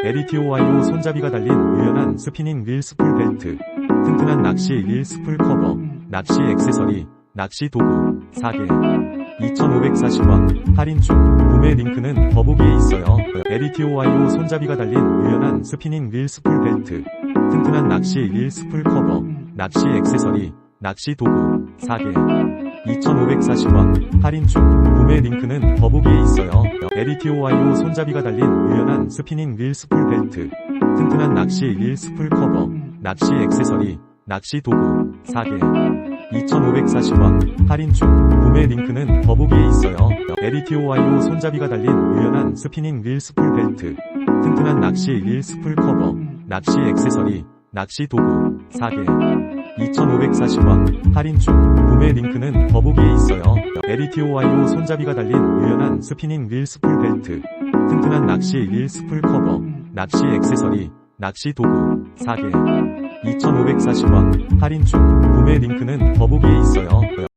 LETOIO 손잡이가 달린 유연한 스피닝 릴 스풀 벨트, 튼튼한 낚시 릴 스풀 커버, 낚시 액세서리, 낚시 도구, 4개, 2,540원, 할인 중, 구매 링크는 더보기에 있어요. LETOIO 손잡이가 달린 유연한 스피닝 릴 스풀 벨트, 튼튼한 낚시 릴 스풀 커버, 낚시 액세서리, 낚시 도구, 4개, 2,540원, 할인 중, 구매 링크는 더보기에 있어요. LETOIO 손잡이가 달린 유연한 스피닝 릴 스풀 벨트, 튼튼한 낚시 릴 스풀 커버, 낚시 액세서리, 낚시 도구, 4개, 2,540원, 할인 중, 구매 링크는 더보기에 있어요. LETOIO 손잡이가 달린 유연한 스피닝 릴 스풀 벨트, 튼튼한 낚시 릴 스풀 커버, 낚시 액세서리, 낚시 도구, 4개, 2,540원, 할인 중, 구매 링크는 더보기에 있어요. LETOIO 손잡이가 달린 유연한 스피닝 릴 스풀 벨트, 튼튼한 낚시 릴 스풀 커버, 낚시 액세서리, 낚시 도구, 4개, 2,540원, 할인 중, 구매 링크는 더보기에 있어요.